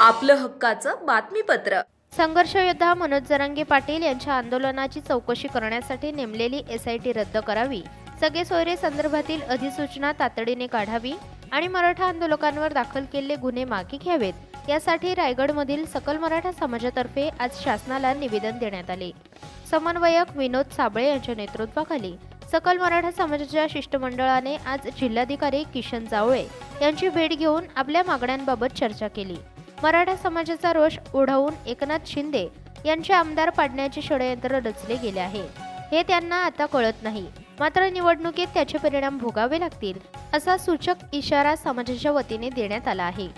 आपलं हक्काचं बातमीपत्र. संघर्ष योद्धा मनोज जरांगे पाटील यांच्या आंदोलनाची चौकशी करण्यासाठी नेमलेली एसआयटी रद्द करावी. सगळे सोयरे संदर्भातील अधिसूचना तातडीने काढावी आणि मराठा आंदोलकांवर दाखल केलेले गुन्हे मागे घ्यावेत. यासाठी रायगडमधील सकल मराठा समाजातर्फे आज शासनाला निवेदन देण्यात आले. समन्वयक विनोद साबळे यांच्या नेतृत्वाखाली सकल मराठा समाजाच्या शिष्टमंडळाने आज जिल्हाधिकारी किशन जावळे यांची भेट घेऊन आपल्या मागण्यांबाबत चर्चा केली. मराठा समाजाचा रोष ओढवून एकनाथ शिंदे यांचे आमदार पाडण्याचे षडयंत्र रचले गेले आहे. हे त्यांना आता कळत नाही. मात्र निवडणुकीत त्याचे परिणाम भोगावे लागतील असा सूचक इशारा समाजाच्या वतीने देण्यात आला आहे.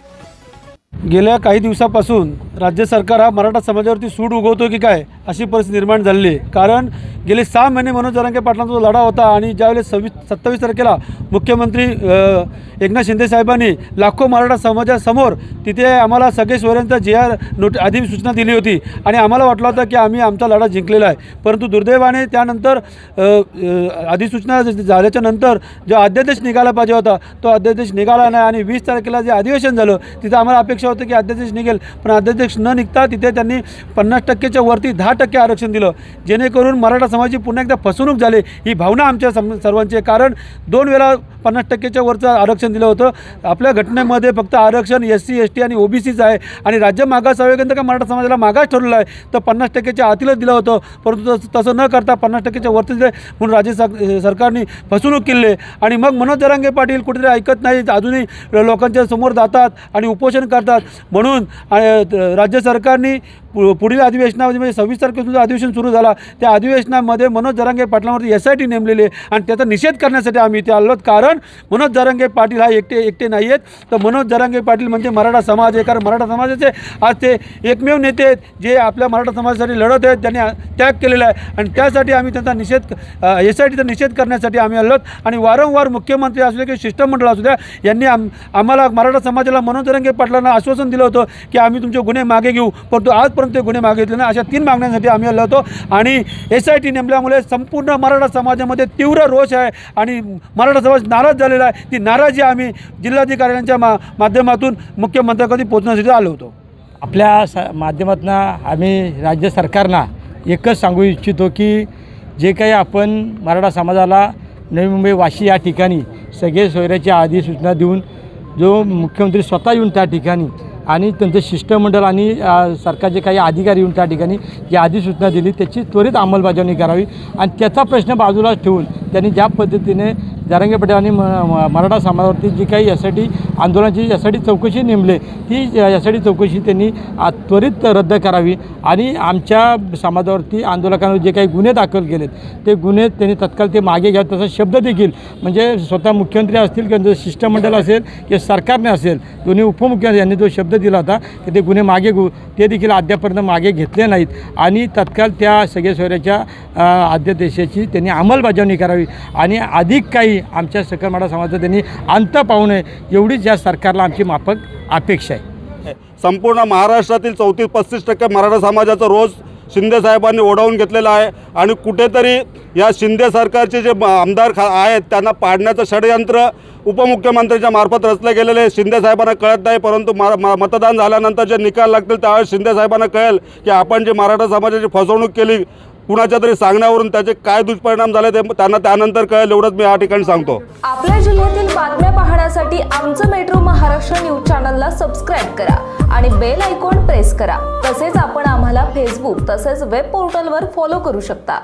गेल्या काही दिवसापासून राज्य सरकार हा मराठा समाजावरती सूड उगवतो की काय अशी परिस्थिती निर्माण झालेली आहे. कारण गेले सहा महिने मनोज जरांगे पाटलांचा जो लढा होता आणि ज्यावेळेस सव्वीस सत्तावीस तारखेला मुख्यमंत्री एकनाथ शिंदे साहेबांनी लाखो मराठा समाजासमोर तिथे आम्हाला सगळे सोयऱ्यांचा जे आर नोट आधी सूचना दिली होती आणि आम्हाला वाटलं होतं की आम्ही आमचा लढा जिंकलेला आहे. परंतु दुर्दैवाने त्यानंतर अधिसूचना झाल्याच्यानंतर जो अध्यादेश निघाला पाहिजे होता तो अध्यादेश निघाला नाही आणि वीस तारखेला जे अधिवेशन झालं तिथं आम्हाला अपेक्षा होती की अध्यादेश निघेल. पण अध्यादेश न निघता तिथे त्यांनी पन्नास टक्केच्या वरती दहा टक्के आरक्षण दिलं. जेणेकरून मराठा समाजाची पुन्हा एकदा फसवणूक झाली. ही भावना आमच्या सम सर्वांची आहे. कारण दोन वेळा पन्नास टक्केच्या वरचं आरक्षण दिलं होतं. आपल्या घटनेमध्ये फक्त आरक्षण एस सी एस टी आणि ओबीसीचं आहे. आणि राज्य मागास आयोगानं का मराठा समाजाला मागास ठरवलं आहे. तर पन्नास टक्केच्या आतीलच दिलं होतं. परंतु तसं तसं न करता पन्नास टक्केच्या वरती दिले. म्हणून राज्य सर सरकारने फसवणूक केली. आणि मग मनोज जरांगे पाटील कुठेतरी ऐकत नाहीत. अजूनही लोकांच्या समोर जातात आणि उपोषण करतात. म्हणून राज्य सरकारने पु- पुढील अधिवेशनामध्ये म्हणजे सव्वीस तारखेपासून अधिवेशन सुरू झाला त्या अधिवेशनामध्ये मनोज जरांगे पाटलांवरती एस आय टी नेमलेली आहे आणि त्याचा निषेध करण्यासाठी आम्ही इथे आलो आहोत. कारण मनोज जरांगे पाटील हा एकटे एकटे नाही आहेत तर मनोज जरांगे पाटील म्हणजे मराठा समाज आहे कारण मराठा समाजाचे आज ते एकमेव नेते आहेत जे आपल्या मराठा समाजासाठी लढत आहेत त्यांनी त्याग केलेला आहे आणि त्यासाठी आम्ही त्यांचा निषेध एस आय टीचा निषेध करण्यासाठी आम्ही आलो आहोत. आणि वारंवार मुख्यमंत्री असू द्या किंवा शिष्टमंडळ असू द्या यांनी आम आम्हाला मराठा समाजाला मनोज जरांगे पाटलांना आश्वासन दिलं होतं की आम्ही तुमचे गुन्हे मागे घेऊ. परंतु आजपर्यंत ते गुन्हे मागे घेतले नाही. अशा तीन मागण्यांसाठी आम्ही आलो होतो. आणि एस आय टी नेमल्यामुळे संपूर्ण मराठा समाजामध्ये तीव्र रोष आहे आणि मराठा समाज नाराज झालेला आहे. ती नाराजी आम्ही जिल्हाधिकाऱ्यांच्या मा माध्यमातून मुख्यमंत्र्यांकडे पोहोचण्यासाठी आलो होतो. आपल्या स माध्यमातून आम्ही राज्य सरकारना एकच सांगू इच्छितो की जे काही आपण मराठा समाजाला नवी मुंबई वाशी या ठिकाणी सगळे सोयऱ्याची सूचना देऊन जो मुख्यमंत्री स्वतः येऊन त्या ठिकाणी आणि त्यांचं शिष्टमंडळ आणि सरकारचे काही अधिकारी येऊन त्या ठिकाणी जी अधिसूचना दिली त्याची त्वरित अंमलबजावणी करावी. आणि त्याचा प्रश्न बाजूला ठेवून त्यांनी ज्या पद्धतीने जारंगे पटेल आणि म म- मराठा समाजावरती जी काही यासाठी आंदोलनाची यासाठी चौकशी नेमले. ती यासाठी चौकशी त्यांनी त्वरित रद्द करावी आणि आमच्या समाजावरती आंदोलकांवर जे काही गुन्हे दाखल केलेत ते गुन्हे त्यांनी तत्काळ ते मागे घ्यावे तसा शब्द देखील म्हणजे स्वतः मुख्यमंत्री असतील किंवा जर शिष्टमंडळ असेल किंवा सरकारने असेल दोन्ही उपमुख्यमंत्री यांनी जो शब्द दिला होता की ते गुन्हे मागे घेऊ ते देखील अद्यापर्यंत मागे घेतले नाहीत. आणि तत्काळ त्या सगळ्या सोयऱ्याच्या अ, अध्यादेशाची त्यांनी अंमलबजावणी करावी. आणि अधिक काही आमच्या सकरमाडा मराठा समाजाचा त्यांनी अंत पाहू नये एवढीच या सरकारला आमची माफक अपेक्षा आहे. संपूर्ण महाराष्ट्रातील चौतीस पस्तीस टक्के मराठा समाजाचा रोज शिंदे साहेबांनी ओढावून घेतलेला आहे आणि कुठेतरी या शिंदे सरकारचे जे आमदार खा आहेत त्यांना पाडण्याचं षडयंत्र उपमुख्यमंत्र्यांच्या मार्फत रचलं गेलेलं आहे. शिंदे साहेबांना कळत नाही परंतु मा मा- मतदान झाल्यानंतर जे निकाल लागतील त्यावेळेस शिंदे साहेबांना कळेल की आपण जी मराठा समाजाची फसवणूक केली कुणाच्या तरी सांगण्यावरून त्याचे काय दुष्परिणाम झाले ते त्यांना त्यानंतर कळेल एवढंच मी या ठिकाणी सांगतो. आपल्या जिल्ह्यातील बातम्या पाहण्यासाठी आमचं मेट्रो महाराष्ट्र न्यूज चॅनलला सबस्क्राईब करा आणि बेल आयकॉन प्रेस करा. तसेच आपण आम्हाला फेसबुक तसेच वेब पोर्टलवर फॉलो करू शकता.